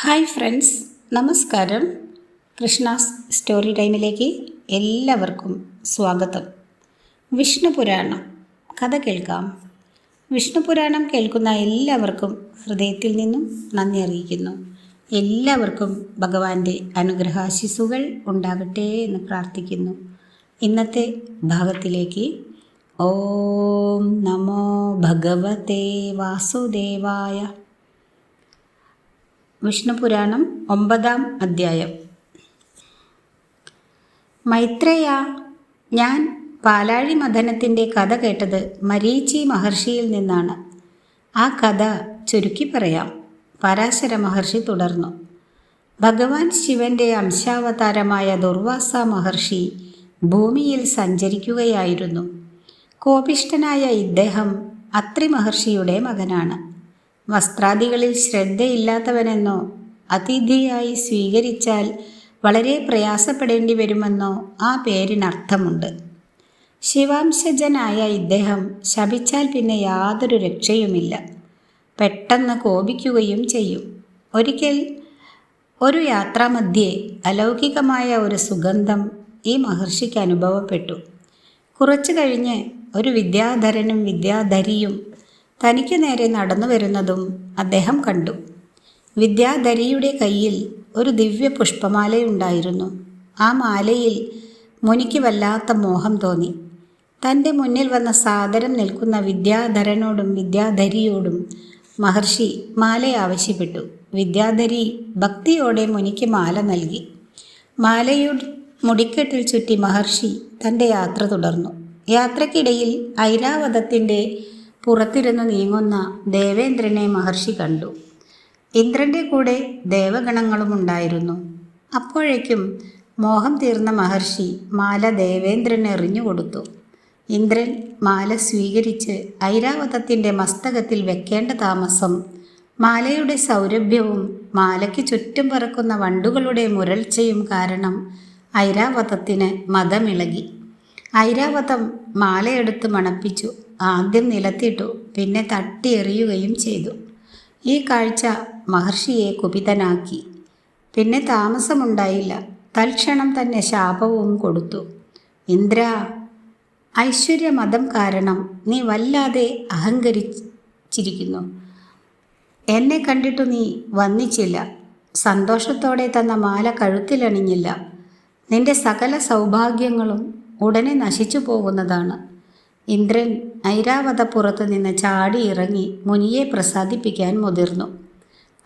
Hi friends നമസ്കാരം. Krishna's story ടൈമിലേക്ക് എല്ലാവർക്കും സ്വാഗതം. വിഷ്ണുപുരാണം കഥ കേൾക്കാം. വിഷ്ണുപുരാണം കേൾക്കുന്ന എല്ലാവർക്കും ഹൃദയത്തിൽ നിന്നും നന്ദി അറിയിക്കുന്നു. എല്ലാവർക്കും ഭഗവാന്റെ അനുഗ്രഹാശിസുകൾ ഉണ്ടാകട്ടെ എന്ന് പ്രാർത്ഥിക്കുന്നു. ഇന്നത്തെ ഭാഗത്തിലേക്ക് ഓം നമോ ഭഗവതേ വാസുദേവായ വിഷ്ണുപുരാണം ഒമ്പതാം അധ്യായം. മൈത്രേയ ഞാൻ പാലാഴി മഥനത്തിന്റെ കഥ കേട്ടത് മരീചി മഹർഷിയിൽ നിന്നാണ്. ആ കഥ ചുരുക്കി പറയാം. പരാശര മഹർഷി തുടർന്നു. ഭഗവാൻ ശിവന്റെ അംശാവതാരമായ ദുർവാസ മഹർഷി ഭൂമിയിൽ സഞ്ചരിക്കുകയായിരുന്നു. കോപിഷ്ഠനായ ഇദ്ദേഹം അത്രി മഹർഷിയുടെ മകനാണ്. വസ്ത്രാദികളിൽ ശ്രദ്ധയില്ലാത്തവനെന്നോ അതിഥിയായി സ്വീകരിച്ചാൽ വളരെ പ്രയാസപ്പെടേണ്ടി വരുമെന്നോ ആ പേരിനർത്ഥമുണ്ട്. ശിവാംശജനായ ഇദ്ദേഹം ശപിച്ചാൽ പിന്നെ യാതൊരു രക്ഷയുമില്ല. പെട്ടെന്ന് കോപിക്കുകയും ചെയ്യും. ഒരിക്കൽ ഒരു യാത്രാമധ്യേ അലൗകികമായ ഒരു സുഗന്ധം ഈ മഹർഷിക്ക് അനുഭവപ്പെട്ടു. കുറച്ചു കഴിഞ്ഞ് ഒരു വിദ്യാധരനും വിദ്യാധരിയും തനിക്ക് നേരെ നടന്നു വരുന്നതും അദ്ദേഹം കണ്ടു. വിദ്യാധരിയുടെ കയ്യിൽ ഒരു ദിവ്യ പുഷ്പമാലയുണ്ടായിരുന്നു ആ മാലയിൽ മുനിക്ക് വല്ലാത്ത മോഹം തോന്നി. തന്റെ മുന്നിൽ വന്ന സാദരം നിൽക്കുന്ന വിദ്യാധരനോടും വിദ്യാധരിയോടും മഹർഷി മാല ആവശ്യപ്പെട്ടു. വിദ്യാധരി ഭക്തിയോടെ മുനിക്ക് മാല നൽകി. മാലയുടെ മുടിക്കെട്ടിൽ ചുറ്റി മഹർഷി തന്റെ യാത്ര തുടർന്നു. യാത്രക്കിടയിൽ ഐരാവതത്തിന്റെ പുറത്തിരുന്ന് നീങ്ങുന്ന ദേവേന്ദ്രനെ മഹർഷി കണ്ടു. ഇന്ദ്രന്റെ കൂടെ ദേവഗണങ്ങളും ഉണ്ടായിരുന്നു. അപ്പോഴേക്കും മോഹം തീർന്ന മഹർഷി മാല ദേവേന്ദ്രന് എറിഞ്ഞുകൊടുത്തു ഇന്ദ്രൻ മാല സ്വീകരിച്ച് ഐരാവതത്തിന്റെ മസ്തകത്തിൽ വെക്കേണ്ട താമസം മാലയുടെ സൗരഭ്യവും മാലയ്ക്ക് ചുറ്റും പറക്കുന്ന വണ്ടുകളുടെ മുരൾച്ചയും കാരണം ഐരാവതത്തിന് മതമിളകി. ഐരാവതം മാലയെടുത്ത് മണപ്പിച്ചു. ആദ്യം നിലത്തിട്ടു പിന്നെ തട്ടിയെറിയുകയും ചെയ്തു. ഈ കാഴ്ച മഹർഷിയെ കുപിതനാക്കി. പിന്നെ താമസമുണ്ടായില്ല. തൽക്ഷണം തന്നെ ശാപവും കൊടുത്തു. ഇന്ദ്ര ഐശ്വര്യമതം കാരണം നീ വല്ലാതെ അഹങ്കരിച്ചിരിക്കുന്നു. എന്നെ കണ്ടിട്ടു നീ വന്നിച്ചില്ല. സന്തോഷത്തോടെ തന്ന മാല കഴുത്തിലണിഞ്ഞില്ല. നിന്റെ സകല സൗഭാഗ്യങ്ങളും ഉടനെ നശിച്ചു പോകുന്നതാണ്. ഇന്ദ്രൻ ഐരാവതപ്പുറത്ത് നിന്ന് ചാടി ഇറങ്ങി മുനിയെ പ്രസാദിപ്പിക്കാൻ മുതിർന്നു.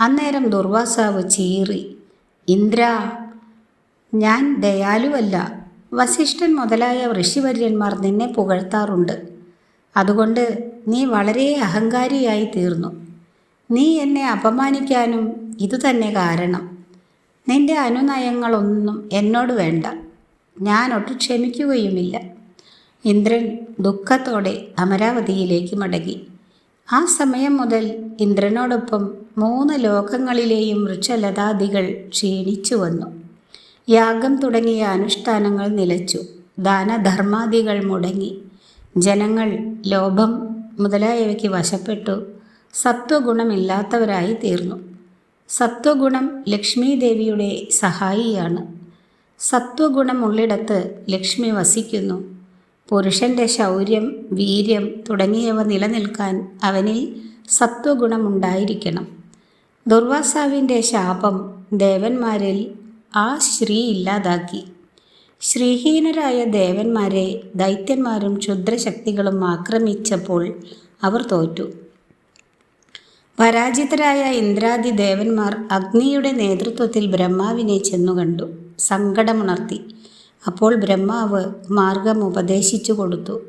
അന്നേരം ദുർവാസാവ് ചീറി ഇന്ദ്ര ഞാൻ ദയാലുവല്ല. വസിഷ്ഠൻ മുതലായ ഋഷിവര്യന്മാർ നിന്നെ പുകഴ്ത്താറുണ്ട്. അതുകൊണ്ട് നീ വളരെ അഹങ്കാരിയായി തീർന്നു. നീ എന്നെ അപമാനിക്കാനും ഇതുതന്നെ കാരണം. നിന്റെ അനുനയങ്ങളൊന്നും എന്നോട് വേണ്ട. ഞാൻ ഒട്ടും ക്ഷമിക്കുകയുമില്ല ഇന്ദ്രൻ ദുഃഖത്തോടെ അമരാവതിയിലേക്ക് മടങ്ങി. ആ സമയം മുതൽ ഇന്ദ്രനോടൊപ്പം മൂന്ന് ലോകങ്ങളിലെയും വൃക്ഷലതാദികൾ ക്ഷീണിച്ചു വന്നു. യാഗം തുടങ്ങിയ അനുഷ്ഠാനങ്ങൾ നിലച്ചു. ദാനധർമാദികൾ മുടങ്ങി. ജനങ്ങൾ ലോഭം മുതലായവയ്ക്ക് വശപ്പെട്ടു. സത്വഗുണമില്ലാത്തവരായി തീർന്നു. സത്വഗുണം ലക്ഷ്മി ദേവിയുടെ സഹായിയാണ് സത്വഗുണമുള്ളിടത്ത് ലക്ഷ്മി വസിക്കുന്നു. പുരുഷന്റെ ശൗര്യം വീര്യം തുടങ്ങിയവ നിലനിൽക്കാൻ അവനിൽ സത്വഗുണമുണ്ടായിരിക്കണം. ദുർവാസാവിന്റെ ശാപം ദേവന്മാരിൽ ആ ശ്രീ ഇല്ലാതാക്കി. ശ്രീഹീനരായ ദേവന്മാരെ ദൈത്യന്മാരും ക്ഷുദ്രശക്തികളും ആക്രമിച്ചപ്പോൾ അവർ തോറ്റു. പരാജിതരായ ഇന്ദ്രാദി ദേവന്മാർ അഗ്നിയുടെ നേതൃത്വത്തിൽ ബ്രഹ്മാവിനെ ചെന്നുകണ്ടു. സങ്കടമുണർത്തി. അപ്പോൾ ബ്രഹ്മാവ് മാർഗം ഉപദേശിച്ചു കൊടുത്തു.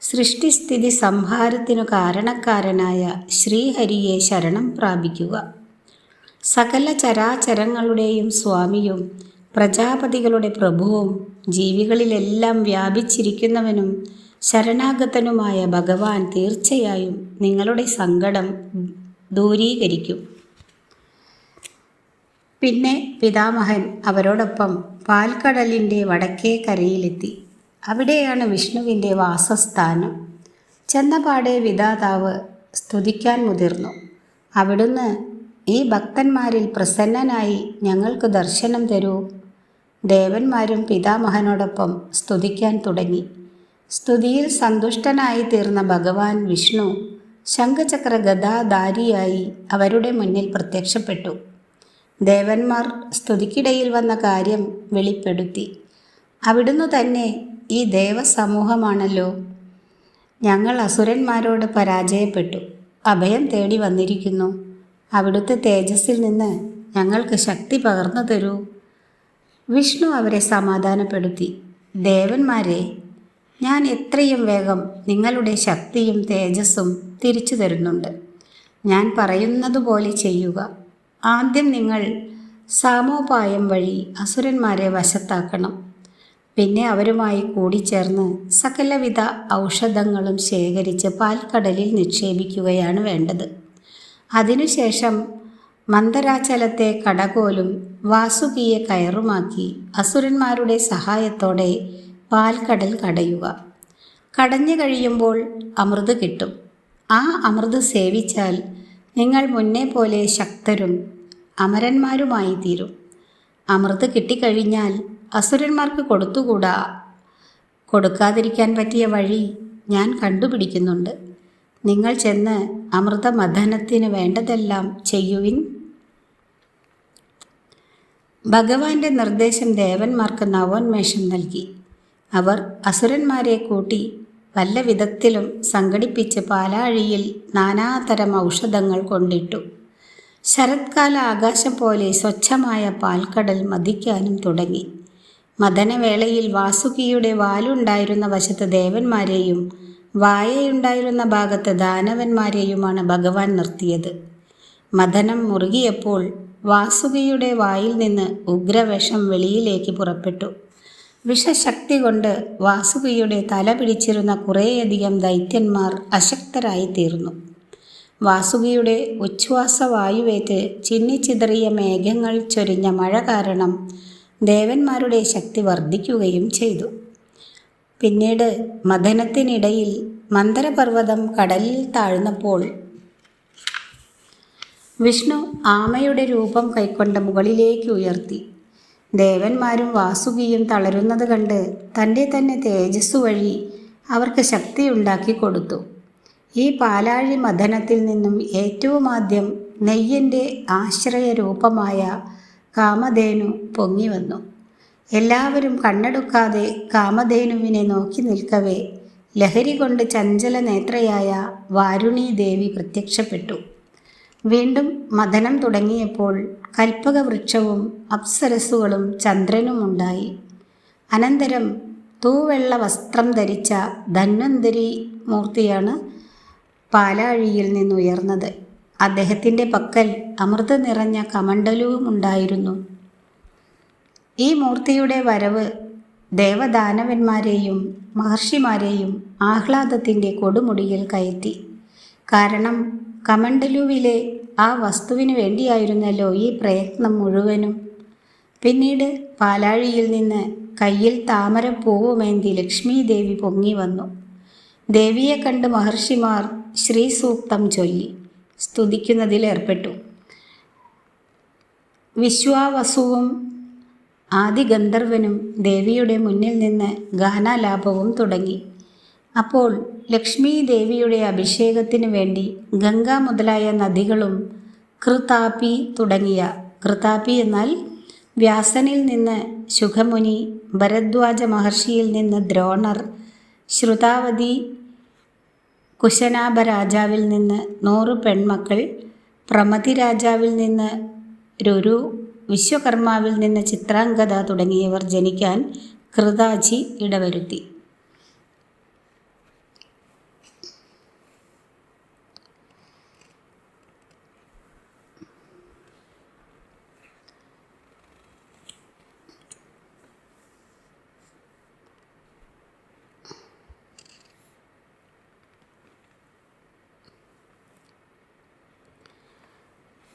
സൃഷ്ടിസ്ഥിതി സംഹാരത്തിനു കാരണക്കാരനായ ശ്രീഹരിയെ ശരണം പ്രാപിക്കുക. സകല ചരാചരങ്ങളുടെയും സ്വാമിയും പ്രജാപതികളുടെ പ്രഭുവും ജീവികളിലെല്ലാം വ്യാപിച്ചിരിക്കുന്നവനും ശരണാഗതനുമായ ഭഗവാൻ തീർച്ചയായും നിങ്ങളുടെ സങ്കടം ദൂരീകരിക്കും. പിന്നെ പിതാമഹൻ അവരോടൊപ്പം പാൽക്കടലിന്റെ വടക്കേ കരയിലെത്തി. അവിടെയാണ് വിഷ്ണുവിന്റെ വാസസ്ഥാനം. ചെന്നപാടെ വിധാതാവ് സ്തുതിക്കാൻ മുതിർന്നു. അവിടുന്ന് ഈ ഭക്തന്മാരിൽ പ്രസന്നനായി ഞങ്ങൾക്ക് ദർശനം തരൂ ദേവന്മാരും പിതാമഹനോടൊപ്പം സ്തുതിക്കാൻ തുടങ്ങി. സ്തുതിയിൽ സന്തുഷ്ടനായി തീർന്ന ഭഗവാൻ വിഷ്ണു ശംഖചക്ര ഗദാധാരിയായി അവരുടെ മുന്നിൽ പ്രത്യക്ഷപ്പെട്ടു. ദേവന്മാർ സ്തുതിക്കിടയിൽ വന്ന കാര്യം വെളിപ്പെടുത്തി. അവിടുന്ന് തന്നെ ഈ ദേവസമൂഹമാണല്ലോ. ഞങ്ങൾ അസുരന്മാരോട് പരാജയപ്പെട്ടു. അഭയം തേടി വന്നിരിക്കുന്നു. അവിടുത്തെ തേജസ്സിൽ നിന്ന് ഞങ്ങൾക്ക് ശക്തി പകർന്നു തരൂ. വിഷ്ണു അവരെ സമാധാനപ്പെടുത്തി. ദേവന്മാരെ ഞാൻ എത്രയും വേഗം നിങ്ങളുടെ ശക്തിയും തേജസ്സും തിരിച്ചു തരുന്നുണ്ട്. ഞാൻ പറയുന്നതുപോലെ ചെയ്യുക. ആദ്യം നിങ്ങൾ സാമോപായം വഴി അസുരന്മാരെ വശത്താക്കണം. പിന്നെ അവരുമായി കൂടിച്ചേർന്ന് സകലവിധ ഔഷധങ്ങളും ശേഖരിച്ച് പാൽക്കടലിൽ നിക്ഷേപിക്കുകയാണ് വേണ്ടത്. അതിനുശേഷം മന്ദരാചലത്തെ കടകോലും വാസുകിയെ കയറുമാക്കി അസുരന്മാരുടെ സഹായത്തോടെ പാൽക്കടൽ കടയുക. കടഞ്ഞു കഴിയുമ്പോൾ അമൃത് കിട്ടും. ആ അമൃത് സേവിച്ചാൽ നിങ്ങൾ മുന്നേ പോലെ ശക്തരും അമരന്മാരുമായി തീരും അമൃത് കിട്ടിക്കഴിഞ്ഞാൽ അസുരന്മാർക്ക് കൊടുത്തുകൂടാ. കൊടുക്കാതിരിക്കാൻ പറ്റിയ വഴി ഞാൻ കണ്ടുപിടിക്കുന്നുണ്ട്. നിങ്ങൾ ചെന്ന് അമൃതമഥനത്തിന് വേണ്ടതെല്ലാം ചെയ്യുവിൻ. ഭഗവാന്റെ നിർദ്ദേശം ദേവന്മാർക്ക് നവോന്മേഷം നൽകി. അവർ അസുരന്മാരെ കൂട്ടി വല്ല വിധത്തിലും സംഘടിപ്പിച്ച് പാലാഴിയിൽ നാനാതരം ഔഷധങ്ങൾ കൊണ്ടിട്ടു. ശരത്കാല ആകാശം പോലെ സ്വച്ഛമായ പാൽക്കടൽ മതിക്കാനും തുടങ്ങി. മദനവേളയിൽ വാസുകിയുടെ വാലുണ്ടായിരുന്ന വശത്ത് ദേവന്മാരെയും വായയുണ്ടായിരുന്ന ഭാഗത്ത് ദാനവന്മാരെയുമാണ് ഭഗവാൻ നിർത്തിയത്. മദനം മുറുകിയപ്പോൾ വാസുകിയുടെ വായിൽ നിന്ന് ഉഗ്രവേഷം വെളിയിലേക്ക് പുറപ്പെട്ടു. വിഷശക്തി കൊണ്ട് വാസുകിയുടെ തല പിടിച്ചിരുന്ന കുറേയധികം ദൈത്യന്മാർ അശക്തരായി തീർന്നു വാസുകിയുടെ ഉച്ഛ്വാസവായുവേറ്റ് ചിന്നിച്ചിതറിയ മേഘങ്ങൾ ചൊരിഞ്ഞ മഴ കാരണം ദേവന്മാരുടെ ശക്തി വർദ്ധിക്കുകയും ചെയ്തു. പിന്നീട് മഥനത്തിനിടയിൽ മന്ദരപർവതം കടലിൽ താഴ്ന്നപ്പോൾ വിഷ്ണു ആമയുടെ രൂപം കൈക്കൊണ്ട് മുകളിലേക്ക് ഉയർത്തി. ദേവന്മാരും വാസുകിയും തളരുന്നത് കണ്ട് തന്റെ തന്നെ തേജസ്സു വഴി അവർക്ക് ശക്തിയുണ്ടാക്കി കൊടുത്തു. ഈ പാലാഴി മഥനത്തിൽ നിന്നും ഏറ്റവും ആദ്യം നെയ്യന്റെ ആശ്രയരൂപമായ കാമധേനു പൊങ്ങി വന്നു. എല്ലാവരും കണ്ണെടുക്കാതെ കാമധേനുവിനെ നോക്കി നിൽക്കവേ ലഹരി കൊണ്ട് ചഞ്ചല നേത്രയായ വാരുണി ദേവി പ്രത്യക്ഷപ്പെട്ടു. വീണ്ടും മദനം തുടങ്ങിയപ്പോൾ കൽപ്പകവൃക്ഷവും അപ്സരസ്സുകളും ചന്ദ്രനും ഉണ്ടായി അനന്തരം തൂവെള്ള വസ്ത്രം ധരിച്ച ധന്വന്തരി മൂർത്തിയാണ് പാലാഴിയിൽ നിന്നുയർന്നത്. അദ്ദേഹത്തിന്റെ പക്കൽ അമൃത നിറഞ്ഞ കമണ്ഡലവും ഉണ്ടായിരുന്നു. ഈ മൂർത്തിയുടെ വരവ് ദേവദാനവന്മാരെയും മഹർഷിമാരെയും ആഹ്ലാദത്തിന്റെ കൊടുമുടിയിൽ കയറ്റി. കാരണം കമണ്ഡലുവിലെ ആ വസ്തുവിന് വേണ്ടിയായിരുന്നല്ലോ ഈ പ്രയത്നം മുഴുവനും. പിന്നീട് പാലാഴിയിൽ നിന്ന് കയ്യിൽ താമരപ്പൂവുമേന്തി ലക്ഷ്മി ദേവി പൊങ്ങി വന്നു. ദേവിയെ കണ്ട് മഹർഷിമാർ ശ്രീസൂക്തം ചൊല്ലി സ്തുതിക്കുന്നതിലേർപ്പെട്ടു വിശ്വാവസുവും ആദിഗന്ധർവനും ദേവിയുടെ മുന്നിൽ നിന്ന് ഗാനാലാപവും തുടങ്ങി. അപ്പോൾ ലക്ഷ്മി ദേവിയുടെ അഭിഷേകത്തിന് വേണ്ടി ഗംഗ മുതലായ നദികളും കൃതാപി തുടങ്ങിയ കൃതാപി എന്നാൽ വ്യാസനിൽ നിന്ന് ശുഖമുനി ഭരദ്വാജ മഹർഷിയിൽ നിന്ന് ദ്രോണർ ശ്രുതാവതി കുശനാഭ രാജാവിൽ നിന്ന് നൂറ് പെൺമക്കൾ പ്രമതി രാജാവിൽ നിന്ന് രുരു വിശ്വകർമാവിൽ നിന്ന് ചിത്രാംഗത തുടങ്ങിയവർ ജനിക്കാൻ കൃതാജി ഇടവരുത്തി.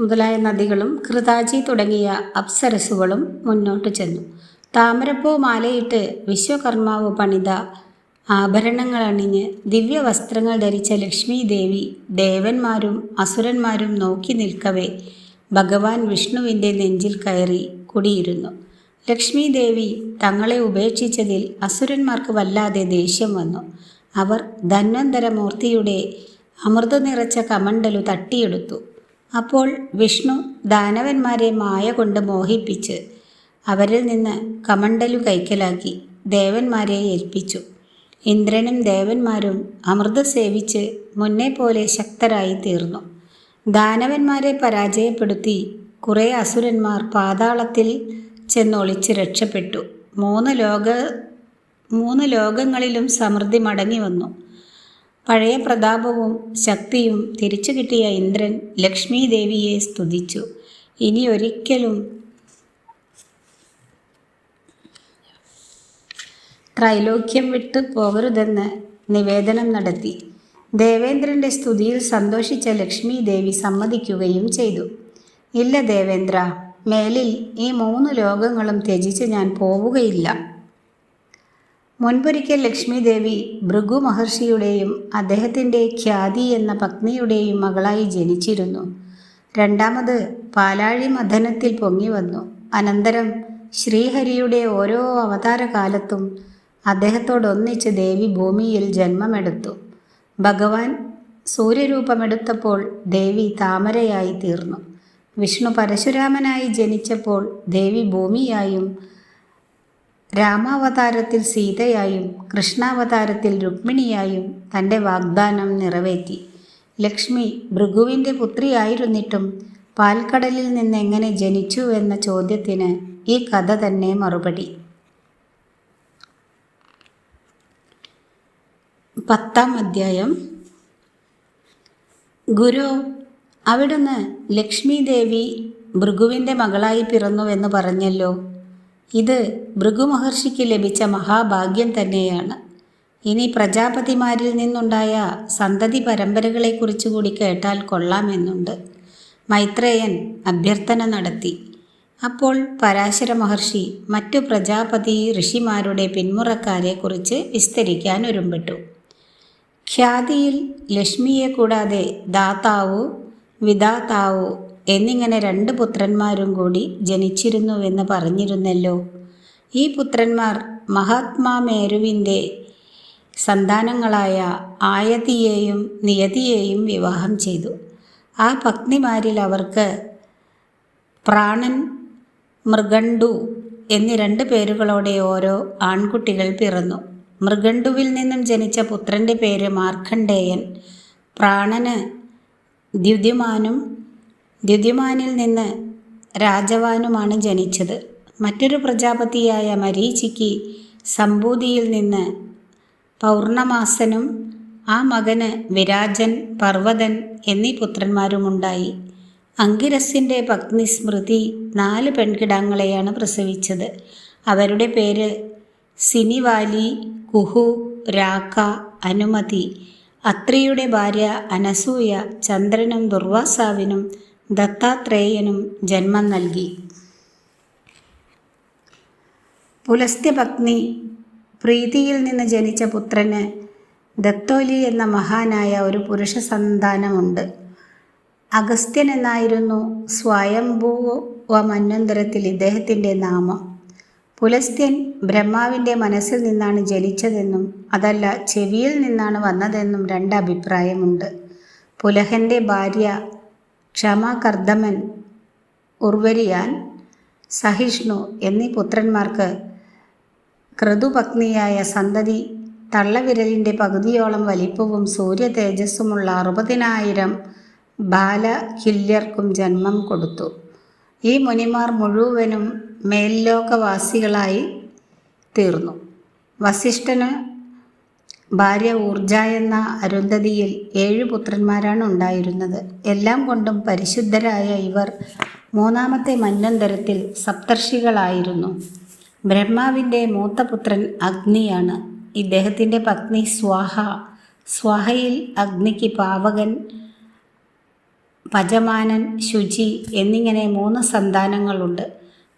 മുതലായ നദികളും കൃതാജി തുടങ്ങിയ അപ്സരസുകളും മുന്നോട്ട് ചെന്നു. താമരപ്പൂ മാലയിട്ട് വിശ്വകർമാവ് പണിത ആഭരണങ്ങൾ അണിഞ്ഞ് ദിവ്യവസ്ത്രങ്ങൾ ധരിച്ച ലക്ഷ്മി ദേവി ദേവന്മാരും അസുരന്മാരും നോക്കി നിൽക്കവേ ഭഗവാൻ വിഷ്ണുവിന്റെ നെഞ്ചിൽ കയറി കുടിയിരുന്നു. ലക്ഷ്മി ദേവി തങ്ങളെ ഉപേക്ഷിച്ചതിൽ അസുരന്മാർക്ക് വല്ലാതെ ദേഷ്യം വന്നു. അവർ ധന്വന്തരമൂർത്തിയുടെ അമൃത നിറച്ച കമണ്ടലു തട്ടിയെടുത്തു. അപ്പോൾ വിഷ്ണു ദാനവന്മാരെ മായ കൊണ്ട് മോഹിപ്പിച്ച് അവരിൽ നിന്ന് കമണ്ടലു കൈക്കലാക്കി ദേവന്മാരെ ഏൽപ്പിച്ചു. ഇന്ദ്രനും ദേവന്മാരും അമൃത സേവിച്ച് മുന്നേ പോലെ ശക്തരായി തീർന്നു. ദാനവന്മാരെ പരാജയപ്പെടുത്തി കുറേ അസുരന്മാർ പാതാളത്തിൽ ചെന്നൊളിച്ച് രക്ഷപ്പെട്ടു. മൂന്ന് ലോക മൂന്ന് ലോകങ്ങളിലും സമൃദ്ധി മടങ്ങി വന്നു. പഴയ പ്രതാപവും ശക്തിയും തിരിച്ചു കിട്ടിയ ഇന്ദ്രൻ ലക്ഷ്മി ദേവിയെ സ്തുതിച്ചു. ഇനി ഒരിക്കലും ത്രൈലോക്യം വിട്ട് പോകരുതെന്ന് നിവേദനം നടത്തി. ദേവേന്ദ്രന്റെ സ്തുതിയിൽ സന്തോഷിച്ച ലക്ഷ്മി ദേവി സമ്മതിക്കുകയും ചെയ്തു. ഇല്ല ദേവേന്ദ്ര മേലിൽ ഈ മൂന്ന് ലോകങ്ങളും ത്യജിച്ച് ഞാൻ പോവുകയില്ല. മുൻപൊരിക്കൽ ലക്ഷ്മി ദേവി ഭൃഗു മഹർഷിയുടെയും അദ്ദേഹത്തിന്റെ ഖ്യാതി എന്ന പത്നിയുടെയും മകളായി ജനിച്ചിരുന്നു. രണ്ടാമത് പാലാഴി മഥനത്തിൽ പൊങ്ങി വന്നു. അനന്തരം ശ്രീഹരിയുടെ ഓരോ അവതാരകാലത്തും അദ്ദേഹത്തോടൊന്നിച്ച് ദേവി ഭൂമിയിൽ ജന്മമെടുത്തു. ഭഗവാൻ സൂര്യരൂപമെടുത്തപ്പോൾ ദേവി താമരയായി തീർന്നു. വിഷ്ണു പരശുരാമനായി ജനിച്ചപ്പോൾ ദേവി ഭൂമിയായും രാമാവതാരത്തിൽ സീതയായും കൃഷ്ണാവതാരത്തിൽ രുക്മിണിയായും തന്റെ വാഗ്ദാനം നിറവേറ്റി. ലക്ഷ്മി ഭൃഗുവിന്റെ പുത്രിയായിരുന്നിട്ടും പാൽക്കടലിൽ നിന്ന് എങ്ങനെ ജനിച്ചു എന്ന ചോദ്യത്തിന് ഈ കഥ തന്നെ മറുപടി. പത്താം അധ്യായം. ഗുരു അവിടുന്ന് ലക്ഷ്മി ദേവി ഭൃഗുവിന്റെ മകളായി പിറന്നുവെന്ന് പറഞ്ഞല്ലോ. ഇത് ഭൃഗു മഹർഷിക്ക് ലഭിച്ച മഹാഭാഗ്യം തന്നെയാണ്. ഇനി പ്രജാപതിമാരിൽ നിന്നുണ്ടായ സന്തതി പരമ്പരകളെക്കുറിച്ച് കൂടി കേട്ടാൽ കൊള്ളാമെന്നുണ്ട് മൈത്രേയൻ അഭ്യർത്ഥന നടത്തി. അപ്പോൾ പരാശര മഹർഷി മറ്റു പ്രജാപതി ഋഷിമാരുടെ പിന്മുറക്കാരെക്കുറിച്ച് വിസ്തരിക്കാൻ ഒരുമ്പെട്ടു. ഖ്യാതിയിൽ ലക്ഷ്മിയെ കൂടാതെ ദാതാവോ വിദാതാവു എന്നിങ്ങനെ രണ്ട് പുത്രന്മാരും കൂടി ജനിച്ചിരുന്നുവെന്ന് പറഞ്ഞിരുന്നല്ലോ. ഈ പുത്രന്മാർ മഹാത്മാ മേരുവിന്റെ സന്താനങ്ങളായ ആയതിയെയും നിയതിയെയും വിവാഹം ചെയ്തു. ആ പത്നിമാരിൽ അവർക്ക് പ്രാണൻ മൃഗണ്ടു എന്നീ രണ്ട് പേരുകളോടെ ഓരോ ആൺകുട്ടികൾ പിറന്നു. മൃഗണ്ടുവിൽ നിന്നും ജനിച്ച പുത്രന്റെ പേര് മാർക്കണ്ഡേയൻ. പ്രാണന് ദ്യുതിമാനും ദ്യുതിമാനിൽ നിന്ന് രാജവാനുമാണ് ജനിച്ചത്. മറ്റൊരു പ്രജാപതിയായ മരീചിക്ക് സമ്പൂതിയിൽ നിന്ന് പൗർണമാസനും ആ മകന് വിരാജൻ പർവതൻ എന്നീ പുത്രന്മാരുമുണ്ടായി. അങ്കിരസിന്റെ പത്നി സ്മൃതി നാല് പെൺകിടാങ്ങളെയാണ് പ്രസവിച്ചത്. അവരുടെ പേര് സിനിവാലി കുഹു രാക്ക അനുമതി. അത്രിയുടെ ഭാര്യ അനസൂയ ചന്ദ്രനും ദുർവാസാവിനും ദത്താത്രേയനും ജന്മം നൽകി. പുലസ്ത്യപത്നി പ്രീതിയിൽ നിന്ന് ജനിച്ച പുത്രന് ദത്തോലി എന്ന മഹാനായ ഒരു പുരുഷ സന്താനമുണ്ട്. അഗസ്ത്യൻ എന്നായിരുന്നു സ്വയംഭൂവ മന്വന്തരത്തിൽ ഇദ്ദേഹത്തിന്റെ നാമം. പുലസ്ത്യൻ ബ്രഹ്മാവിന്റെ മനസ്സിൽ നിന്നാണ് ജനിച്ചതെന്നും അതല്ല ചെവിയിൽ നിന്നാണ് വന്നതെന്നും രണ്ട് അഭിപ്രായമുണ്ട്. പുലഹന്റെ ഭാര്യ ക്ഷമാകർദമൻ ഉർവരിയാൻ സഹിഷ്ണു എന്നീ പുത്രന്മാർക്ക് ക്രതുപത്നിയായ സന്തതി തള്ളവിരലിന്റെ പകുതിയോളം വലിപ്പവും സൂര്യ തേജസ്സുമുള്ള അറുപതിനായിരം ബാലഹില്യർക്കും ജന്മം കൊടുത്തു. ഈ മുനിമാർ മുഴുവനും മേൽലോകവാസികളായി തീർന്നു. വസിഷ്ഠന് ഭാര്യ ഊർജ എന്ന അരുന്ധതിയിൽ ഏഴു പുത്രന്മാരാണ് ഉണ്ടായിരുന്നത്. എല്ലാം കൊണ്ടും പരിശുദ്ധരായ ഇവർ മൂന്നാമത്തെ മന്വന്തരത്തിൽ സപ്തർഷികളായിരുന്നു. ബ്രഹ്മാവിന്റെ മൂത്ത പുത്രൻ അഗ്നിയാണ്. ഇദ്ദേഹത്തിന്റെ പത്നി സ്വാഹ. സ്വാഹയിൽ അഗ്നിക്ക് പാവകൻ പജമാനൻ ശുചി എന്നിങ്ങനെ മൂന്ന് സന്താനങ്ങളുണ്ട്.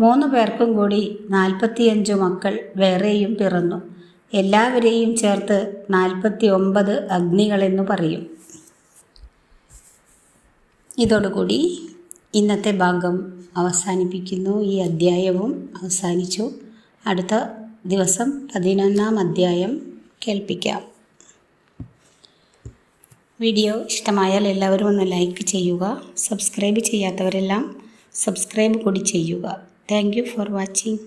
മൂന്ന് പേർക്കും കൂടി നാൽപ്പത്തിയഞ്ചു മക്കൾ വേറെയും പിറന്നു. എല്ലാവരെയും ചേർത്ത് നാൽപ്പത്തി ഒമ്പത് അഗ്നികളെന്ന് പറയും. ഇതോടുകൂടി ഇന്നത്തെ ഭാഗം അവസാനിപ്പിക്കുന്നു. ഈ അധ്യായവും അവസാനിച്ചു. അടുത്ത ദിവസം പതിനൊന്നാം അധ്യായം കേൾപ്പിക്കാം. വീഡിയോ ഇഷ്ടമായാൽ എല്ലാവരും ഒന്ന് ലൈക്ക് ചെയ്യുക സബ്സ്ക്രൈബ് ചെയ്യാത്തവരെല്ലാം സബ്സ്ക്രൈബ് കൂടി ചെയ്യുക. Thank for watching.